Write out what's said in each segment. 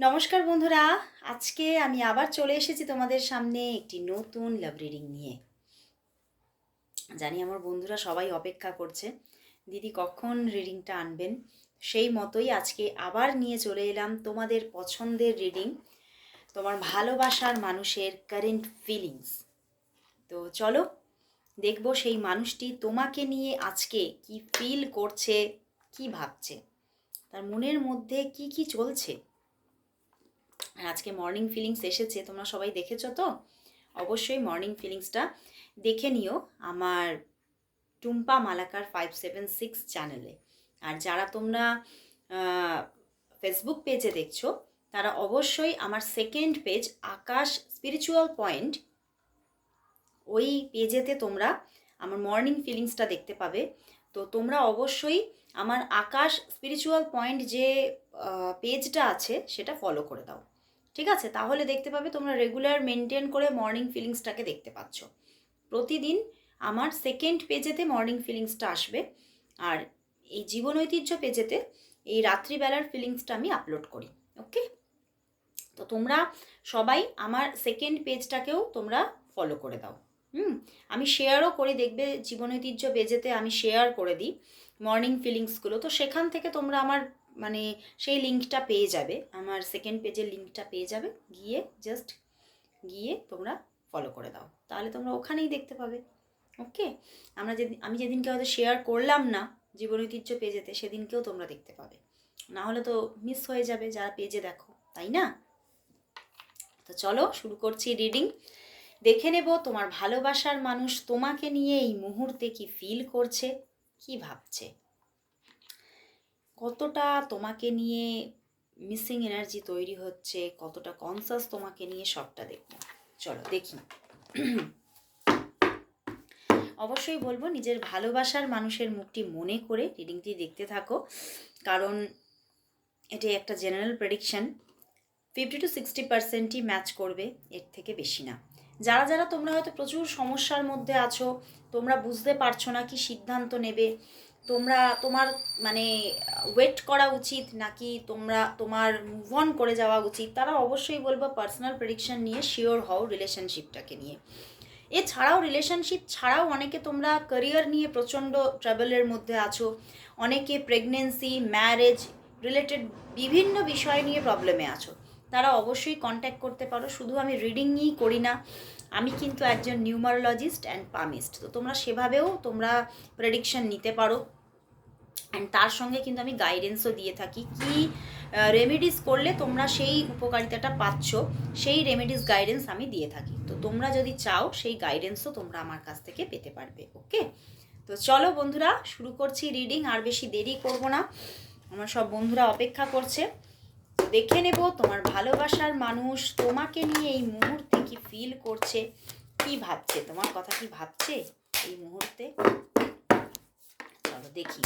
নমস্কার বন্ধুরা, আজকে আমি আবার চলে এসেছি তোমাদের সামনে একটি নতুন লাভ রিডিং নিয়ে। জানি আমার বন্ধুরা সবাই অপেক্ষা করছে, দিদি কখন রিডিংটা আনবেন? সেই মতোই আজকে আবার নিয়ে চলে এলাম তোমাদের পছন্দের রিডিং তোমার ভালোবাসার মানুষের কারেন্ট ফিলিংস তো চলো, দেখব সেই মানুষটি তোমাকে নিয়ে আজকে কি ফিল করছে, কি ভাবছে, তার মনের মধ্যে কি কি চলছে। আর আজকে মর্নিং ফিলিংস এসেছে, তোমরা সবাই দেখেছ তো? অবশ্যই মর্নিং ফিলিংসটা দেখে নিও আমার Tumpa Malakar five seven six চ্যানেলে আর যারা তোমরা ফেসবুক পেজে দেখছ, তারা অবশ্যই আমার second page Akash spiritual point ওই পেজেতে তোমরা আমার মর্নিং ফিলিংসটা দেখতে পাবে। তো তোমরা অবশ্যই আমার আকাশ স্পিরিচুয়াল পয়েন্ট যে পেজটা আছে, সেটা ফলো করে দাও। ঠিক আছে? তাহলে দেখতে পাবে তোমরা রেগুলার মেনটেন করে মর্নিং ফিলিংসটাকে দেখতে পাচ্ছ। প্রতিদিন আমার সেকেন্ড পেজেতে মর্নিং ফিলিংসটা আসবে। আর এই জীবন ঐতিহ্য পেজেতে এই রাত্রিবেলার ফিলিংসটা আমি আপলোড করি ওকে তো তোমরা সবাই আমার সেকেন্ড পেজটাকেও তোমরা ফলো করে দাও, হুম? আমি শেয়ারও করে দেখবে জীবন ঐতিহ্য পেজেতে আমি শেয়ার করে দিই মর্নিং ফিলিংসগুলো তো সেখান থেকে তোমরা আমার মানে সেই লিঙ্কটা পেয়ে যাবে। আমার সেকেন্ড পেজের লিঙ্কটা পেয়ে যাবে। গিয়ে জাস্ট গিয়ে তোমরা ফলো করে দাও। তাহলে তোমরা ওখানেই দেখতে পাবে। ওকে আমরা যেদিন, আমি যেদিনকে হয়তো শেয়ার করলাম না জীবন ঐতিহ্য পেজেতে সেদিনকেও তোমরা দেখতে পাবে। না হলে তো মিস হয়ে যাবে যারা পেজে দেখো, তাই না? তো চলো শুরু করছি রিডিং দেখে নেব তোমার ভালোবাসার মানুষ তোমাকে নিয়ে এই মুহূর্তে কি ফিল করছে, কি ভাবছে। কতটা তোমাকে নিয়ে মিসিং এনার্জি তৈরি হচ্ছে, কতটা কনসাস তোমাকে নিয়ে সবটা দেখব। চলো, দেখি। অবশ্যই বলব, নিজের ভালোবাসার মানুষের মুখটি মনে করে রিডিংটি দেখতে থাকো। কারণ এটি একটা general prediction fifty two sixty পার্সেন্টই ম্যাচ করবে, এর থেকে বেশি না। যারা যারা তোমরা হয়তো প্রচুর সমস্যার মধ্যে আছো, তোমরা বুঝতে পারছ না কি সিদ্ধান্ত নেবে। তোমরা তোমার মানে ওয়েট করা উচিত নাকি তোমরা তোমার মুভ অন করে যাওয়া উচিত, তারা অবশ্যই বলব পার্সোনাল প্রেডিকশন নিয়ে শিওর হও রিলেশনশিপটাকে নিয়ে। এছাড়াও রিলেশনশিপ ছাড়াও অনেকে তোমরা ক্যারিয়ার নিয়ে প্রচণ্ড ট্রাভেলের মধ্যে আছো, অনেকে প্রেগনেন্সি ম্যারেজ রিলেটেড বিভিন্ন বিষয় নিয়ে প্রবলেমে আছো, তারা অবশ্যই কন্ট্যাক্ট করতে পারো, শুধু আমি রিডিং নিয়েই করি না, আমি কিন্তু একজন নিউমারোলজিস্ট অ্যান্ড পামিস্ট তো তোমরা সেভাবেও তোমরা প্রেডিকশন নিতে পারো। অ্যান্ড তার সঙ্গে কিন্তু আমি গাইডেন্সও দিয়ে থাকি কি রেমেডিস করলে তোমরা সেই উপকারিতাটা পাচ্ছ, সেই রেমেডিস গাইডেন্স আমি দিয়ে থাকি। তো তোমরা যদি চাও, সেই গাইডেন্সও তোমরা আমার কাছ থেকে পেতে পারবে ওকে তো চলো বন্ধুরা, শুরু করছি রিডিং আর বেশি দেরি করব না। আমার সব বন্ধুরা অপেক্ষা করছে। দেখে নেব তোমার ভালোবাসার মানুষ তোমাকে নিয়ে এই মুহূর্তে কি ফিল করছে, কি ভাবছে? তোমার কথা কি ভাবছে এই মুহূর্তে? চলো, দেখি।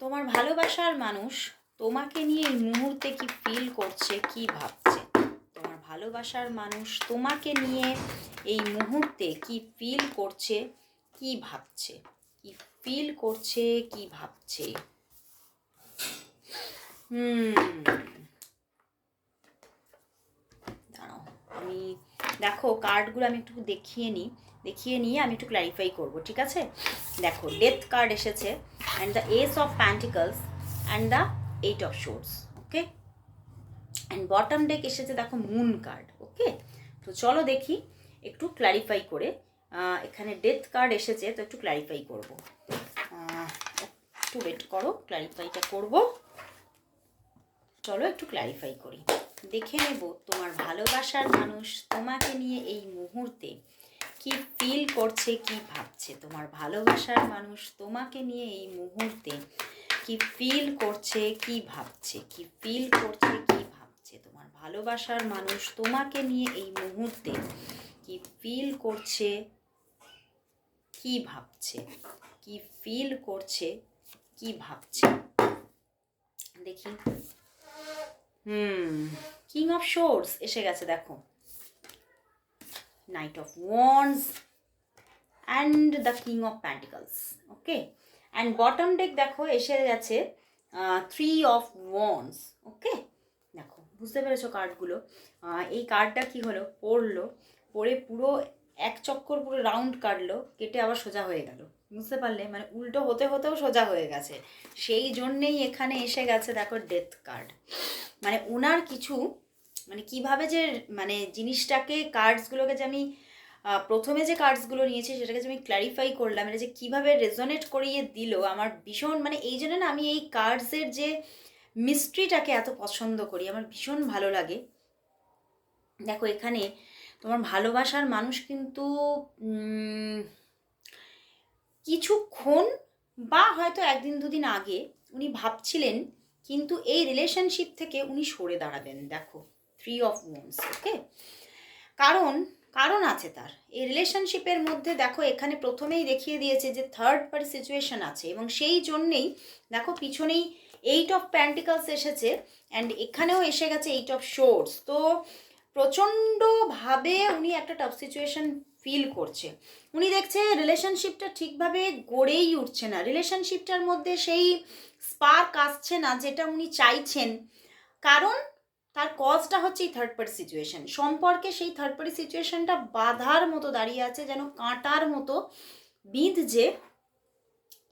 তোমার ভালোবাসার মানুষ তোমাকে নিয়ে এই মুহূর্তে কি ফিল করছে, কি ভাবছে? তোমার ভালোবাসার মানুষ তোমাকে নিয়ে এই মুহূর্তে কি ফিল করছে, কি ভাবছে? কি ফিল করছে, কি ভাবছে? হুম। দাঁড়াও, আমি দেখো কার্ডগুলো আমি একটু দেখিয়ে নিই। দেখিয়ে নিয়ে আমি একটু ক্ল্যারিফাই করব, ঠিক আছে? দেখো ডেথ কার্ড এসেছে and the ace of pentacles and the eight of swords okay and bottom deck এসেছে দেখো মুন কার্ড ওকে তো চলো দেখি, একটু ক্ল্যারিফাই করে এখানে ডেথ কার্ড এসেছে, তো একটু ক্ল্যারিফাই করব। একটু ওয়েট করো ক্ল্যারিফাইটা করব। চলো একটু ক্ল্যারিফাই করি। দেখে নেব তোমার ভালোবাসার মানুষ তোমাকে নিয়ে এই মুহূর্তে কি ফিল করছে, কি ভাবছে? তোমার ভালোবাসার মানুষ তোমাকে নিয়ে এই মুহূর্তে কি ফিল করছে, কি ভাবছে? কি ফিল করছে, কি ভাবছে? তোমার ভালোবাসার মানুষ তোমাকে নিয়ে এই মুহূর্তে কি ফিল করছে, কি ভাবছে? কি ফিল করছে, কি ভাবছে? দেখি। হুম কিং অফ শোর্স এসে গেছে, দেখো। Knight of wands and the king of pentacles okay and bottom deck দেখো, এসে গেছে থ্রি অফ ওয়ান্স ওকে দেখো, বুঝতে পেরেছ কার্ডগুলো এই কার্ডটা কি হলো? পড়ল, পড়ে পুরো এক চক্কর পুরো রাউন্ড কাটলো, কেটে আবার সোজা হয়ে গেল। বুঝতে পারলে? মানে উল্টো হতে হতেও সোজা হয়ে গেছে। সেই জন্যেই এখানে এসে গেছে, দেখো ডেথ কার্ড মানে ওনার কিছু মানে কীভাবে যে মানে জিনিসটাকে কার্ডসগুলোকে যে আমি প্রথমে যে কার্ডসগুলো নিয়েছি সেটাকে যে আমি ক্ল্যারিফাই করলাম, এটা যে কীভাবে রেজনেট করিয়ে দিল, আমার ভীষণ মানে এই জন্য না আমি এই কার্ডসের যে মিস্ট্রিটাকে এত পছন্দ করি, আমার ভীষণ ভালো লাগে। দেখো এখানে তোমার ভালোবাসার মানুষ কিন্তু কিছুক্ষণ বা হয়তো একদিন দুদিন আগে উনি ভাবছিলেন, কিন্তু এই রিলেশনশিপ থেকে উনি সরে দাঁড়াবেন দেখো। থ্রি অফ ওয়ান্স ওকে কারণ কারণ আছে তার। এই রিলেশনশিপের মধ্যে দেখো, এখানে প্রথমেই দেখিয়ে দিয়েছে যে থার্ড পার্টি সিচুয়েশন আছে এবং সেই জন্যেই দেখো পিছনেই এইট অফ প্যান্টিকালস এসেছে অ্যান্ড এখানেও এসে গেছে এইট অফ শোর্স তো প্রচণ্ডভাবে উনি একটা টাফ সিচুয়েশন ফিল করছে। উনি দেখছে রিলেশনশিপটা ঠিকভাবে গড়েই উঠছে না। রিলেশনশিপটার মধ্যে সেই স্পার্ক আসছে না যেটা উনি চাইছেন। কারণ তার কজটা হচ্ছে এই থার্ড পার্টি সিচুয়েশন সম্পর্কে সেই থার্ড পার্টি সিচুয়েশনটা বাধার মতো দাঁড়িয়ে আছে, যেন কাঁটার মতো বিঁধছে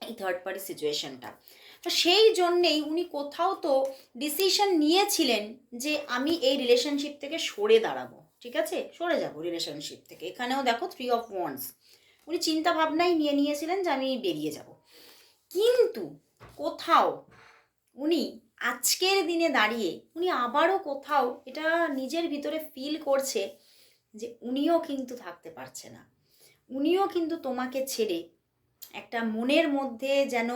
এই থার্ড পার্টি সিচুয়েশনটা তো সেই জন্যেই উনি কোথাও তো ডিসিশন নিয়েছিলেন যে আমি এই রিলেশনশিপ থেকে সরে দাঁড়াবো, ঠিক আছে? সরে যাব রিলেশনশিপ থেকে। এখানেও দেখো থ্রি অফ ওয়ান্স উনি চিন্তা ভাবনাই নিয়ে নিয়েছিলেন যে আমি বেরিয়ে যাব। কিন্তু কোথাও উনি আজকের দিনে দাঁড়িয়ে উনি আবারও কোথাও এটা নিজের ভিতরে ফিল করছে যে উনিও কিন্তু থাকতে পারছে না। উনিও কিন্তু তোমাকে ছেড়ে একটা মনের মধ্যে যেন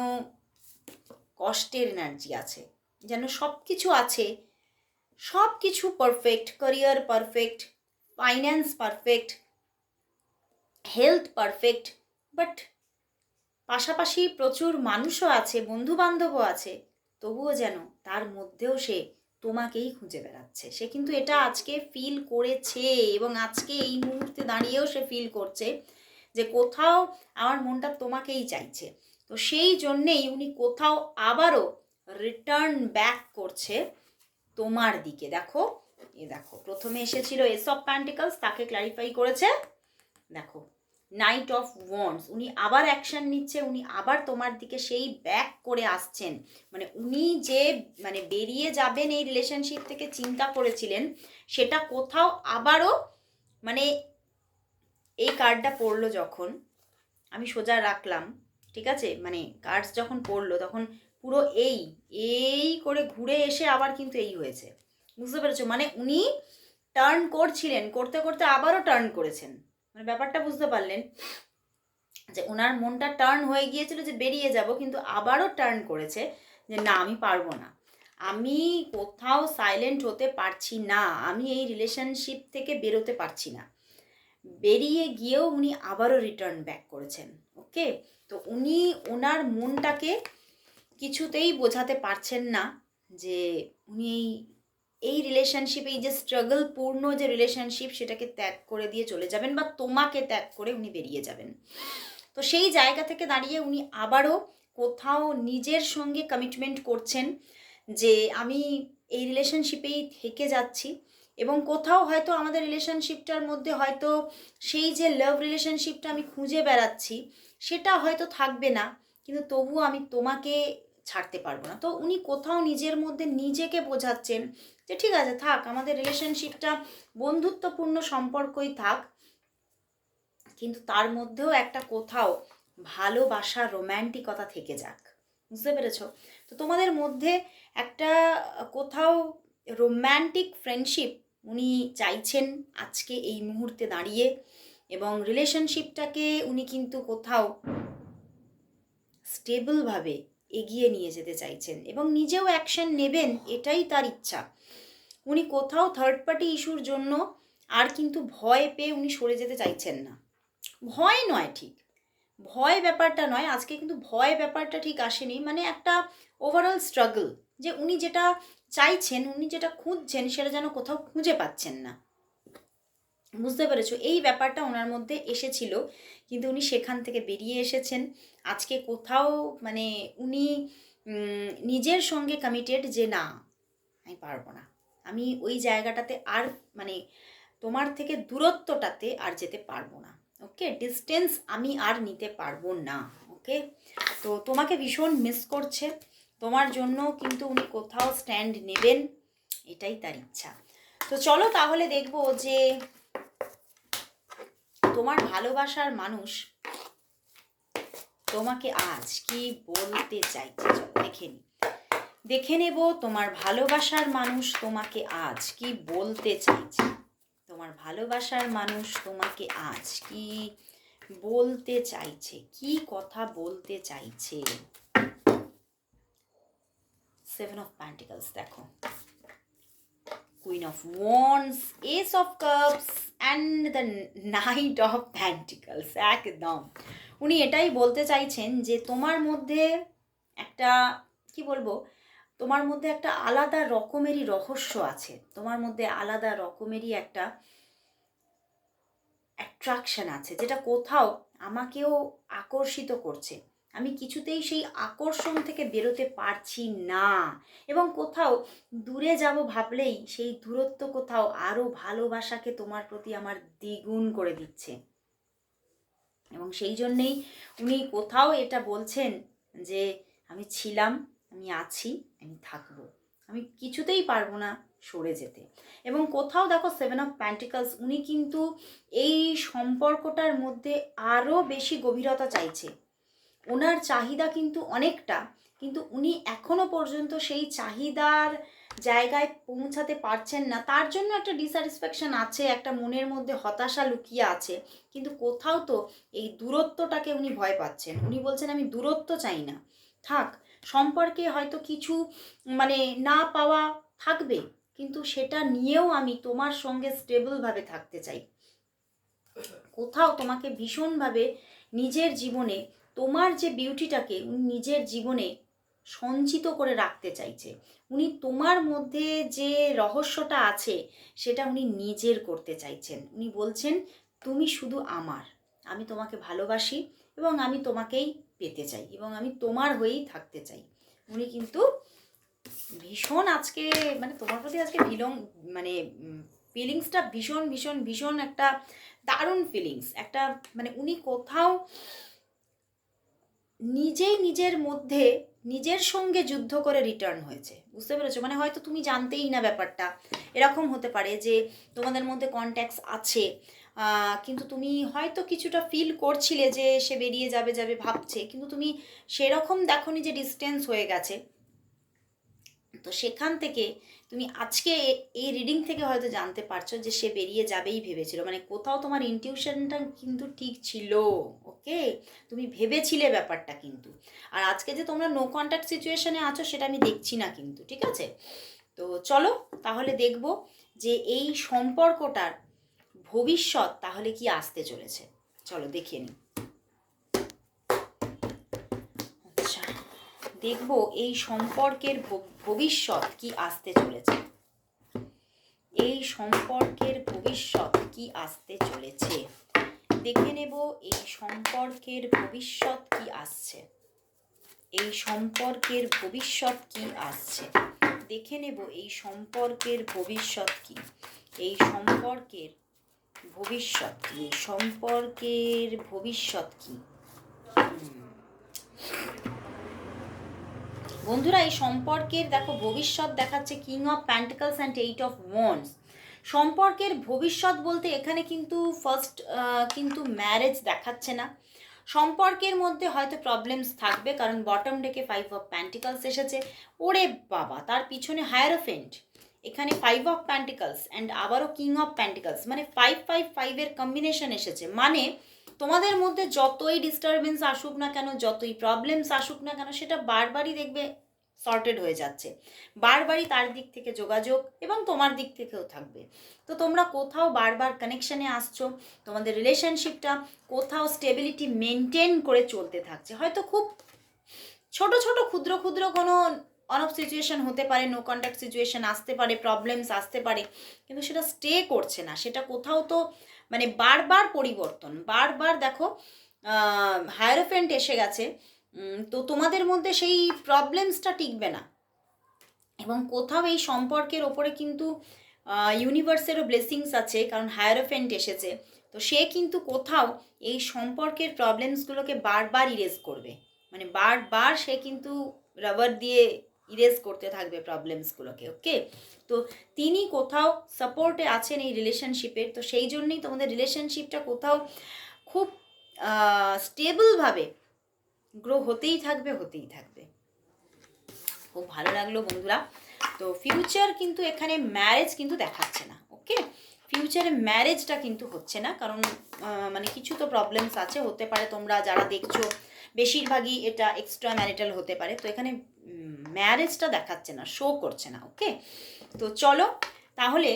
কষ্টের এনার্জি আছে, যেন সব কিছু আছে সব কিছু perfect career perfect finance perfect health perfect but পাশাপাশি প্রচুর মানুষও আছে বন্ধু বান্ধবও আছে, তবুও যেন তার মধ্যেও সে তোমাকেই খুঁজে বেড়াচ্ছে। সে কিন্তু এটা আজকে ফিল করেছে এবং আজকে এই মুহূর্তে দাঁড়িয়েও সে ফিল করছে যে কোথাও আমার মনটা তোমাকেই চাইছে। তো সেই জন্যেই উনি কোথাও আবারও রিটার্ন ব্যাক করছে তোমার দিকে। দেখো এ দেখো, প্রথমে এসেছিল এস অফ প্যান্টিকলস তাকে ক্লারিফাই করেছে। দেখো নাইট অফ ওয়ান্স উনি আবার অ্যাকশন নিচ্ছে, উনি আবার তোমার দিকে সেই ব্যাক করে আসছেন। মানে উনি যে মানে বেরিয়ে যাবেন এই রিলেশনশিপ থেকে চিন্তা করেছিলেন, সেটা কোথাও আবারও মানে এই কার্ডটা পড়ল যখন, আমি সোজা রাখলাম, ঠিক আছে? মানে কার্ডস যখন পড়ল, তখন পুরো এই এই করে ঘুরে এসে আবার কিন্তু এই হয়েছে। বুঝতে পেরেছ? মানে উনি টার্ন করছিলেন, করতে করতে আবারও টার্ন করেছেন। মানে ব্যাপারটা বুঝতে পারলেন যে ওনার মনটা টার্ন হয়ে গিয়েছিল যে বেরিয়ে যাব, কিন্তু আবারও টার্ন করেছে যে না, আমি পারব না। আমি কোথাও সাইলেন্ট হতে পারছি না, আমি এই রিলেশনশিপ থেকে বেরোতে পারছি না। বেরিয়ে গিয়েও উনি আবারও রিটার্ন ব্যাক করেছেন ওকে তো উনি ওনার মনটাকে কিছুতেই বোঝাতে পারছেন না যে উনি এই এই রিলেশনশিপ এই যে স্ট্রাগল পূর্ণ যে রিলেশনশিপ সেটাকে ত্যাগ করে দিয়ে চলে যাবেন বা তোমাকে ত্যাগ করে উনি বেরিয়ে যাবেন। তো সেই জায়গা থেকে দাঁড়িয়ে উনি আবারও কোথাও নিজের সঙ্গে কমিটমেন্ট করছেন যে আমি এই রিলেশনশিপেই থেকে যাচ্ছি এবং কোথাও হয়তো আমাদের রিলেশনশিপটার মধ্যে হয়তো সেই যে লাভ রিলেশনশিপটা আমি খুঁজে বেড়াচ্ছি, সেটা হয়তো থাকবে না, কিন্তু তবুও আমি তোমাকে ছাড়তে পারব না। তো উনি কোথাও নিজের মধ্যে নিজেকে বোঝাচ্ছেন যে ঠিক আছে, থাক, আমাদের রিলেশনশিপটা বন্ধুত্বপূর্ণ সম্পর্কই থাক, কিন্তু তার মধ্যেও একটা কোথাও ভালোবাসা রোম্যান্টিকতা থেকে যাক। বুঝতে পেরেছ? তো তোমাদের মধ্যে একটা কোথাও রোম্যান্টিক ফ্রেন্ডশিপ উনি চাইছেন আজকে এই মুহূর্তে দাঁড়িয়ে, এবং রিলেশনশিপটাকে উনি কিন্তু কোথাও স্টেবলভাবে এগিয়ে নিয়ে যেতে চাইছেন, এবং নিজেও অ্যাকশন নেবেন, এটাই তার ইচ্ছা। উনি কোথাও থার্ড পার্টি ইস্যুর জন্য আর কিন্তু ভয় পেয়ে উনি সরে যেতে চাইছেন না। ভয় নয় ঠিক। ভয় ব্যাপারটা নয়, আজকে কিন্তু ভয় ব্যাপারটা ঠিক আসেনি। মানে একটা ওভারঅল স্ট্রাগল যে উনি যেটা চাইছেন, উনি যেটা খুঁজছেন সেটা যেন কোথাও খুঁজে পাচ্ছেন না। বুঝতে পেরেছ? এই ব্যাপারটা ওনার মধ্যে এসেছিল, কিন্তু উনি সেখান থেকে বেরিয়ে এসেছেন। আজকে কোথাও মানে উনি নিজের সঙ্গে কমিটেড যে না, আমি পারব না। আমি ওই জায়গাটাতে আর মানে তোমার থেকে দূরত্বটাতে আর যেতে পারব না ওকে ডিস্টেন্স আমি আর নিতে পারব না ওকে তো তোমাকে ভীষণ মিস করছে। তোমার জন্য কিন্তু উনি কোথাও স্ট্যান্ড নেবেন, এটাই তার ইচ্ছা। তো চলো তাহলে দেখব যে তোমার ভালোবাসার মানুষ তোমাকে আজ কি বলতে চাইছে? দেখে নি দেখে নেব তোমার ভালোবাসার মানুষ তোমাকে আজ কি বলতে চাইছে। তোমার ভালোবাসার মানুষ তোমাকে আজ কি বলতে চাইছে, কি কথা বলতে চাইছে। সেভেন অফ প্যান্টিকলস দেখো। Queen of wands ace of cups and the knight of pentacles একদম। উনি এটাই বলতে চাইছেন যে তোমার মধ্যে একটা, কি বলব তোমার মধ্যে একটা আলাদা রকমেরই রহস্য আছে। তোমার মধ্যে আলাদা রকমেরই একটা অ্যাট্রাকশন আছে, যেটা কোথাও আমাকেও আকর্ষিত করছে। আমি কিছুতেই সেই আকর্ষণ থেকে বেরোতে পারছি না এবং কোথাও দূরে যাব ভাবলেই সেই দূরত্ব কোথাও আরও ভালোবাসাকে তোমার প্রতি আমার দ্বিগুণ করে দিচ্ছে। এবং সেই জন্যেই উনি কোথাও এটা বলছেন যে, আমি ছিলাম আমি আছি, আমি থাকব। আমি কিছুতেই পারব না সরে যেতে। এবং কোথাও দেখো সেভেন অফ প্যান্টিকালস উনি কিন্তু এই সম্পর্কটার মধ্যে আরও বেশি গভীরতা চাইছে। ওনার চাহিদা কিন্তু অনেকটা, কিন্তু উনি এখনও পর্যন্ত সেই চাহিদার জায়গায় পৌঁছাতে পারছেন না। তার জন্য একটা ডিস্যাটিসফ্যাকশন আছে, একটা মনের মধ্যে হতাশা লুকিয়ে আছে। কিন্তু কোথাও তো এই দূরত্বটাকে উনি ভয় পাচ্ছেন। উনি বলছেন, আমি দূরত্ব চাই না। থাক সম্পর্কে হয়তো কিছু মানে না পাওয়া থাকবে, কিন্তু সেটা নিয়েও আমি তোমার সঙ্গে স্টেবলভাবে থাকতে চাই। কোথাও তোমাকে ভীষণভাবে নিজের জীবনে, তোমার যে বিউটিটাকে উনি নিজের জীবনে সঞ্চিত করে রাখতে চাইছে, উনি তোমার মধ্যে যে রহস্যটা আছে, সেটা উনি নিজের করতে চাইছেন। উনি বলছেন, তুমি শুধু আমার, আমি তোমাকে ভালোবাসি এবং আমি তোমাকেই পেতে চাই এবং আমি তোমার হয়েই থাকতে চাই। উনি কিন্তু ভীষণ আজকে মানে তোমার প্রতি আজকে ভিলং মানে ফিলিংসটা ভীষণ ভীষণ ভীষণ একটা দারুণ ফিলিংস একটা মানে উনি কোথাও নিজেই নিজের মধ্যে নিজের সঙ্গে যুদ্ধ করে রিটার্ন হয়েছে। বুঝতে পেরেছ? মানে হয়তো তুমি জানতেই না ব্যাপারটা। এরকম হতে পারে যে তোমাদের মধ্যে কন্ট্যাক্টস আছে। কিন্তু তুমি হয়তো কিছুটা ফিল করছিলে যে সে বেরিয়ে যাবে যাবে ভাবছে। কিন্তু তুমি সেরকম দেখনি যে ডিস্টেন্স হয়ে গেছে। তো সেখান থেকে তুমি আজকে এই রিডিং থেকে হয়তো জানতে পারছ যে সে বেরিয়ে যাবেই ভেবেছিল। মানে কোথাও তোমার ইনটিউশনটা কিন্তু ঠিক ছিল ওকে তুমি ভেবেছিলে ব্যাপারটা কিন্তু। আর আজকে যে তোমরা নো কন্ট্যাক্ট সিচুয়েশনে আছো, সেটা আমি দেখছি না কিন্তু, ঠিক আছে? তো চলো, তাহলে দেখব যে এই সম্পর্কটার ভবিষ্যৎ তাহলে কি আসতে চলেছে? চলো দেখিয়ে নিই। আচ্ছা দেখব এই সম্পর্কের ভবিষ্যৎ কি আসতে চলেছে। এই সম্পর্কের ভবিষ্যৎ কি আসতে চলেছে? দেখে নেব এই সম্পর্কের ভবিষ্যৎ কি আসছে। এই সম্পর্কের ভবিষ্যৎ কি আসছে? দেখে নেব এই সম্পর্কের ভবিষ্যৎ কি। এই সম্পর্কের ভবিষ্যৎ কি? সম্পর্কের ভবিষ্যৎ কি? বন্ধুরা, এই সম্পর্কের, দেখো, ভবিষ্যৎ দেখাচ্ছে king of pentacles and eight of wands সম্পর্কের ভবিষ্যৎ বলতে এখানে কিন্তু ফার্স্ট কিন্তু ম্যারেজ দেখাচ্ছে না। সম্পর্কের মধ্যে হয়তো প্রবলেমস থাকবে, কারণ বটম ডেকে ফাইভ অফ প্যান্টিকলস এসেছে। ওরে বাবা, তার পিছনে হায়ারোফেন্ট এখানে ফাইভ অফ প্যান্টিকলস অ্যান্ড আবারও কিং অফ প্যান্টিকলস মানে ফাইভ ফাইভ ফাইভের কম্বিনেশন এসেছে। মানে তোমাদের মধ্যে যতই ডিস্টারবেন্স আসুক না কেন, যতই প্রবলেমস আসুক না কেন, সেটা বারবারই দেখবে সর্টেড হয়ে যাচ্ছে। বারবারই তার দিক থেকে যোগাযোগ এবং তোমার দিক থেকেও থাকবে। তো তোমরা কোথাও বারবার কানেকশানে আসছো, তোমাদের রিলেশনশিপটা কোথাও স্টেবিলিটি মেনটেন করে চলতে থাকছে। হয়তো খুব ছোট ছোট, ক্ষুদ্র ক্ষুদ্র কোনো অন অফ সিচুয়েশন হতে পারে নো কন্ট্যাক্ট সিচুয়েশন আসতে পারে প্রবলেমস আসতে পারে, কিন্তু সেটা স্টে করছে না। সেটা কোথাও তো মানে বারবার পরিবর্তন, বারবার দেখো হায়ারোফেন্ট এসে গেছে তো তোমাদের মধ্যে সেই প্রবলেমসটা টিকবে না। এবং কোথাও এই সম্পর্কের ওপরে কিন্তু ইউনিভার্সেরও ব্লেসিংস আছে, কারণ হায়ারোফেন্ট এসেছে, তো সে কিন্তু কোথাও এই সম্পর্কের প্রবলেমসগুলোকে বারবার ইরেজ করবে। মানে বারবার সে কিন্তু রাবার দিয়ে ইরেজ করতে থাকবে প্রবলেমসগুলোকে ওকে তো তিনি কোথাও সাপোর্টে আছেন এই রিলেশনশিপের তো সেই জন্যই তোমাদের রিলেশনশিপটা কোথাও খুব স্টেবলভাবে গ্রো হতেই থাকবে হতেই থাকবে। খুব ভালো লাগল বন্ধুরা। তো ফিউচার কিন্তু এখানে ম্যারেজ কিন্তু দেখাচ্ছে না ওকে ফিউচারে ম্যারেজটা কিন্তু হচ্ছে না। কারণ মানে কিছু তো প্রবলেমস আছে, হতে পারে তোমরা যারা দেখছ, বেশিরভাগই এটা এক্সট্রা ম্যারিটাল হতে পারে। তো এখানে ম্যারেজটা দেখাচ্ছে না শো করছে না ওকে তো চলো, তাহলে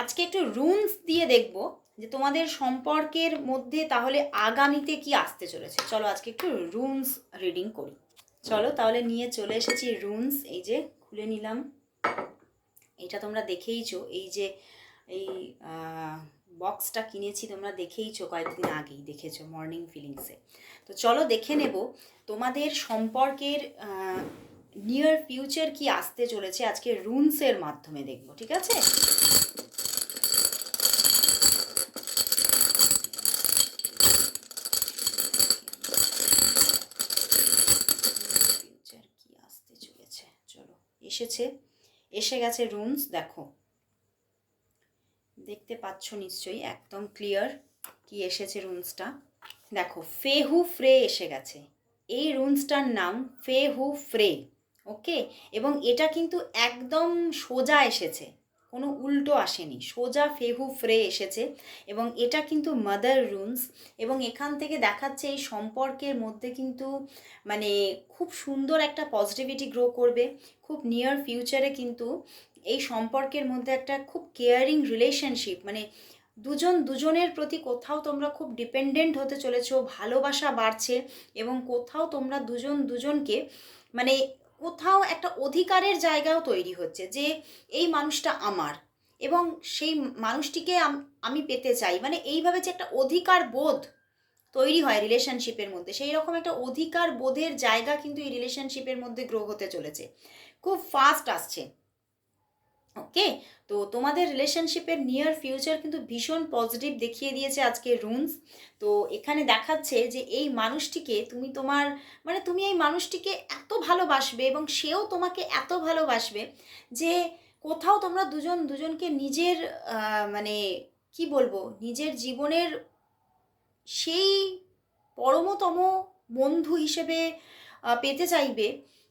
আজকে একটু রুনস দিয়ে দেখব যে তোমাদের সম্পর্কের মধ্যে তাহলে আগামীতে কি আসতে চলেছে। চলো, আজকে একটু রুনস রিডিং করি। চলো, তাহলে নিয়ে চলে এসেছি রুনস এই যে, খুলে নিলাম। এটা তোমরা দেখেইছো, এই যে এই বক্সটা কিনেছি তোমরা দেখেইছো কয়েকদিন আগেই, দেখেছ মর্নিং ফিলিংসে তো চলো দেখে নেব, তোমাদের সম্পর্কের নিয়ার ফিউচার কি আসতে চলেছে আজকে রুনসের মাধ্যমে দেখব, ঠিক আছে? এসেছে, এসে গেছে রুনস দেখো। দেখতে পাচ্ছ নিশ্চয়ই, একদম ক্লিয়ার কি এসেছে রুনসটা দেখো ফেহু ফ্রে এসে গেছে। এই রুনসটার নাম ফেহু ফ্রে ওকে এবং এটা কিন্তু একদম সোজা এসেছে, কোনো উল্টো আসেনি। সোজা ফেহু ফ্রে এসেছে এবং এটা কিন্তু মাদার রুনস এবং এখান থেকে দেখাচ্ছে এই সম্পর্কের মধ্যে কিন্তু মানে খুব সুন্দর একটা পজিটিভিটি গ্রো করবে। খুব নিয়ার ফিউচারে কিন্তু এই সম্পর্কের মধ্যে একটা খুব কেয়ারিং রিলেশনশিপ মানে দুজন দুজনের প্রতি কোথাও তোমরা খুব ডিপেন্ডেন্ট হতে চলেছো, ভালোবাসা বাড়ছে এবং কোথাও তোমরা দুজন দুজনকে মানে কোথাও একটা অধিকারের জায়গাও তৈরি হচ্ছে যে এই মানুষটা আমার এবং সেই মানুষটিকে আমি পেতে চাই। মানে এইভাবে যে একটা অধিকার বোধ তৈরি হয় রিলেশনশিপের মধ্যে, সেই রকম একটা অধিকার বোধের জায়গা কিন্তু এই রিলেশনশিপের মধ্যে গ্রো হতে চলেছে। খুব ফাস্ট আসছে। ওকে তো তোমাদের রিলেশনশিপের নিয়ার ফিউচার কিন্তু ভীষণ পজিটিভ দেখিয়ে দিয়েছে আজকে রুনস। তো এখানে দেখাচ্ছে যে এই মানুষটিকে তুমি তোমার মানে তুমি এই মানুষটিকে এত ভালোবাসবে এবং সেও তোমাকে এত ভালোবাসবে যে কোথাও তোমরা দুজন দুজনকে নিজের মানে কি বলব, নিজের জীবনের সেই পরমতম বন্ধু হিসেবে পেতে চাইবে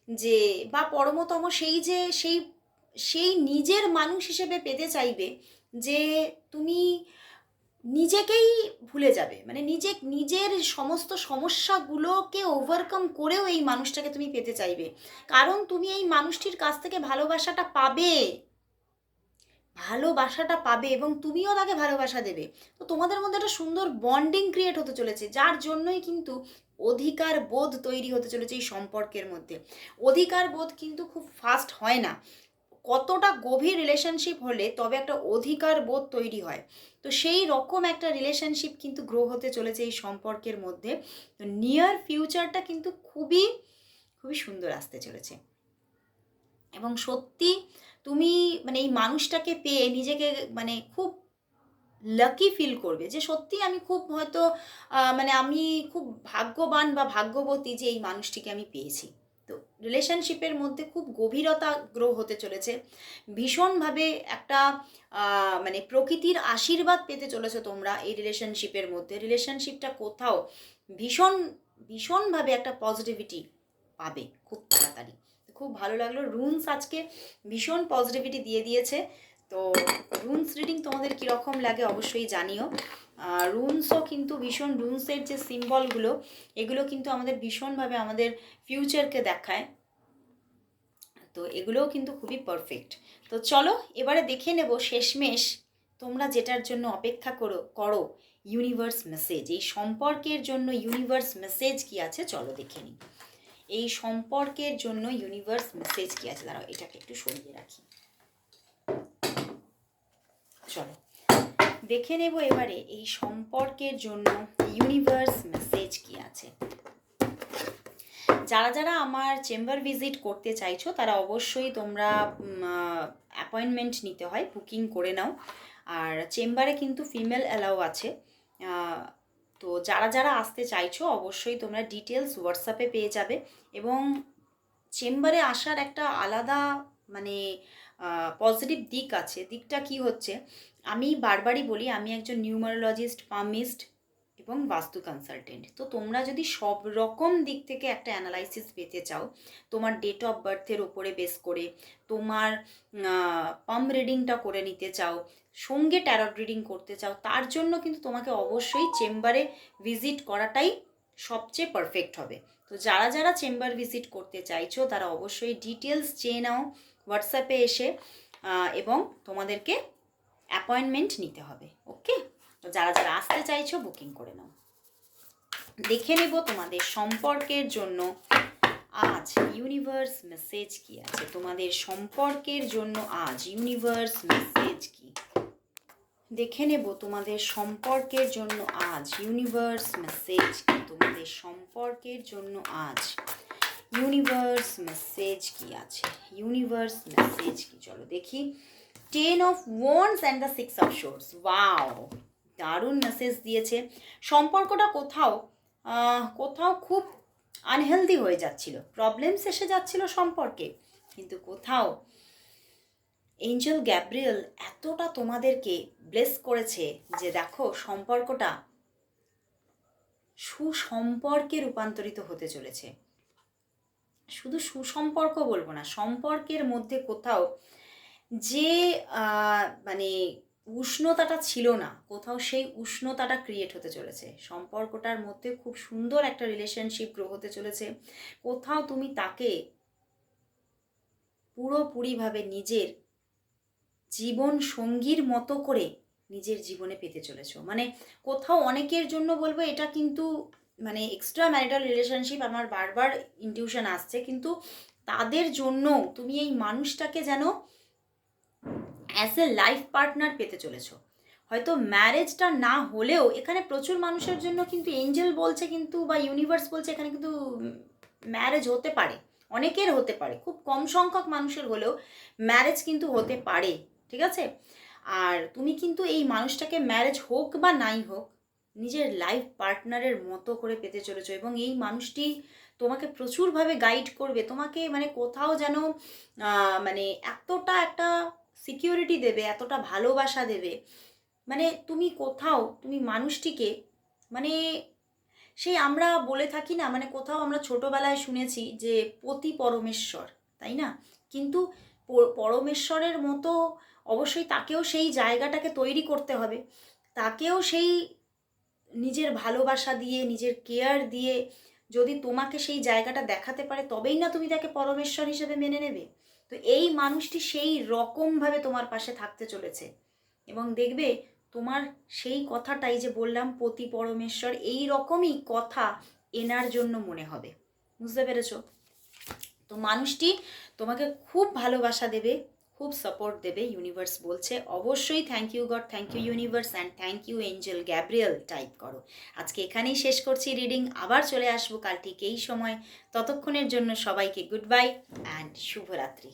যে বা পরমতম সেই যে, সেই সেই নিজের মানুষ হিসেবে পেতে চাইবে যে তুমি নিজেকেই ভুলে যাবে। মানে নিজে, নিজের সমস্ত সমস্যাগুলোকে ওভারকাম করেও এই মানুষটাকে তুমি পেতে চাইবে। কারণ তুমি এই মানুষটির কাছ থেকে ভালোবাসাটা পাবে। ভালোবাসাটা পাবে এবং তুমিও তাকে ভালোবাসা দেবে। তো তোমাদের মধ্যে একটা সুন্দর বন্ডিং ক্রিয়েট হতে চলেছে, যার জন্যই কিন্তু অধিকার বোধ তৈরি হতে চলেছে এই সম্পর্কের মধ্যে। অধিকার বোধ কিন্তু খুব ফাস্ট হয় না। কতটা গভীর রিলেশনশিপ হলে তবে একটা অধিকার বোধ তৈরি হয়। তো সেই রকম একটা রিলেশনশিপ কিন্তু গ্রো হতে চলেছে এই সম্পর্কের মধ্যে। তো নিয়ার ফিউচারটা কিন্তু খুবই খুবই সুন্দর আসতে চলেছে। এবং সত্যি তুমি মানে এই মানুষটাকে পেয়ে নিজেকে মানে খুব লাকি ফিল করবে যে সত্যি আমি খুব হয়তো মানে আমি খুব ভাগ্যবান বা ভাগ্যবতী যে এই মানুষটিকে আমি পেয়েছি। রিলেশনশিপের মধ্যে খুব গভীরতা গ্রো হতে চলেছে। ভীষণভাবে একটা মানে প্রকৃতির আশীর্বাদ পেতে চলেছে তোমরা এই রিলেশনশিপের মধ্যে। রিলেশনশিপটা কোথাও ভীষণ, ভীষণভাবে একটা পজিটিভিটি পাবে খুব তাড়াতাড়ি। খুব ভালো লাগল। রুনস আজকে ভীষণ পজিটিভিটি দিয়ে দিয়েছে। তো রুনস রিডিং তোমাদের কীরকম লাগে অবশ্যই জানিও। রুনসও কিন্তু ভীষণ রুনসের যে সিম্বলগুলো এগুলো কিন্তু আমাদের ভীষণভাবে আমাদের ফিউচারকে দেখায়। তো এগুলোও কিন্তু খুবই পারফেক্ট তো চলো এবারে দেখে নেব শেষমেশ তোমরা যেটার জন্য অপেক্ষা করো করো ইউনিভার্স মেসেজ এই সম্পর্কের জন্য ইউনিভার্স মেসেজ কি আছে? চলো দেখে নিই। এই সম্পর্কের জন্য ইউনিভার্স মেসেজ কি আছে? দাঁড়াও, এটাকে একটু সরিয়ে রাখি। চলো। দেখে নেব এবারে এই সম্পর্কের জন্য ইউনিভার্স মেসেজ কি আছে। যারা যারা আমার চেম্বার ভিজিট করতে চাইছো, তারা অবশ্যই তোমরা অ্যাপয়েন্টমেন্ট নিতে হয় বুকিং করে নাও। আর চেম্বারে কিন্তু ফিমেল অ্যালাউ আছে। তো যারা যারা আসতে চাইছো, অবশ্যই তোমরা ডিটেলস হোয়াটসঅ্যাপে পেয়ে যাবে। এবং চেম্বারে আসার একটা আলাদা মানে পজিটিভ দিক আছে। দিকটা কি হচ্ছে? আমি বারবারই বলি, আমি একজন নিউমারোলজিস্ট পামিস্ট এবং বাস্তু কনসালটেন্ট তো তোমরা যদি সব রকম দিক থেকে একটা অ্যানালাইসিস পেতে চাও, তোমার ডেট অফ বার্থের ওপরে বেস করে, তোমার পাম রিডিংটা করে নিতে চাও, সঙ্গে ট্যারট রিডিং করতে চাও, তার জন্য কিন্তু তোমাকে অবশ্যই চেম্বারে ভিজিট করাটাই সবচেয়ে পারফেক্ট হবে। তো যারা যারা চেম্বার ভিজিট করতে চাইছো, তারা অবশ্যই ডিটেলস চেয়ে নাও। হোয়াটসঅ্যাপে এসে এবং তোমাদেরকে অ্যাপয়েন্টমেন্ট নিতে হবে ওকে তো যারা যারা আসতে চাইছো বুকিং করে নাও। দেখে নেব তোমাদের সম্পর্কের জন্য আজ ইউনিভার্স মেসেজ কি আছে? তোমাদের সম্পর্কের জন্য আজ ইউনিভার্স মেসেজ কি? দেখে নেব তোমাদের সম্পর্কের জন্য আজ ইউনিভার্স মেসেজ কি? তোমাদের সম্পর্কের জন্য আজ ইউনিভার্স মেসেজ কি আছে? ইউনিভার্স মেসেজ কি? চলো দেখি। Ten of wands and the six of swords wow দারুণ মেসেজ দিয়েছে। সম্পর্কটা কোথাও কোথাও খুব আনহেলদি হয়ে যাচ্ছিল। প্রবলেমস এসে যাচ্ছিল সম্পর্কে। কিন্তু কোথাও এঞ্জেল গ্যাব্রিয়েল এতটা তোমাদেরকে ব্লেস করেছে যে দেখো সম্পর্কটা সুসম্পর্কে রূপান্তরিত হতে চলেছে। শুধু সুসম্পর্ক বলব না, সম্পর্কের মধ্যে কোথাও যে মানে উষ্ণতাটা ছিল না, কোথাও সেই উষ্ণতাটা ক্রিয়েট হতে চলেছে। সম্পর্কটার মধ্যে খুব সুন্দর একটা রিলেশনশিপ গ্রো হতে চলেছে। কোথাও তুমি তাকে পুরোপুরিভাবে নিজের জীবন সঙ্গীর মতো করে নিজের জীবনে পেতে চলেছো। মানে কোথাও অনেকের জন্য বলব এটা কিন্তু মানে এক্সট্রা ম্যারিটাল রিলেশনশিপ আমার বারবার ইনটিউশন আসছে, কিন্তু তাদের জন্য তুমি এই মানুষটাকে যেন অ্যাজ এ লাইফ পার্টনার পেতে চলেছো। হয়তো ম্যারেজটা না হলেও এখানে প্রচুর মানুষের জন্য কিন্তু এঞ্জেল বলছে কিন্তু বা ইউনিভার্স বলছে এখানে কিন্তু ম্যারেজ হতে পারে, অনেকের হতে পারে, খুব কম সংখ্যক মানুষের হলেও ম্যারেজ কিন্তু হতে পারে, ঠিক আছে? আর তুমি কিন্তু এই মানুষটাকে ম্যারেজ হোক বা নাই হোক নিজের লাইফ পার্টনারের মতো করে পেতে চলেছো এবং এই মানুষটি তোমাকে প্রচুরভাবে গাইড করবে। তোমাকে মানে কোথাও যেন মানে এতটা একটা সিকিউরিটি দেবে, এতটা ভালোবাসা দেবে। মানে তুমি কোথাও, তুমি মানুষটিকে মানে সেই আমরা বলে থাকি না মানে কোথাও আমরা ছোটোবেলায় শুনেছি যে পতি পরমেশ্বর, তাই না? কিন্তু পরমেশ্বরের মতো অবশ্যই তাকেও সেই জায়গাটাকে তৈরি করতে হবে। তাকেও সেই নিজের ভালোবাসা দিয়ে, নিজের কেয়ার দিয়ে যদি তোমাকে সেই জায়গাটা দেখাতে পারে, তবেই না তুমি তাকে পরমেশ্বর হিসেবে মেনে নেবে। তো এই মানুষটি সেই রকমভাবে তোমার পাশে থাকতে চলেছে। এবং দেখবে তোমার সেই কথাটাই যে বললাম, পতি পরমেশ্বর এই রকমই কথা এনার জন্য মনে হবে। বুঝতে পেরেছ? তো মানুষটি তোমাকে খুব ভালোবাসা দেবে খুব সাপোর্ট দেবে ইউনিভার্স বলছে। অবশ্যই thank you God thank you universe and thank you angel Gabriel type করো। আজকে এখানেই শেষ করছি রিডিং আবার চলে আসব কাল ঠিক এই সময়। ততক্ষণের জন্য সবাইকে গুড বাই অ্যান্ড শুভরাত্রি।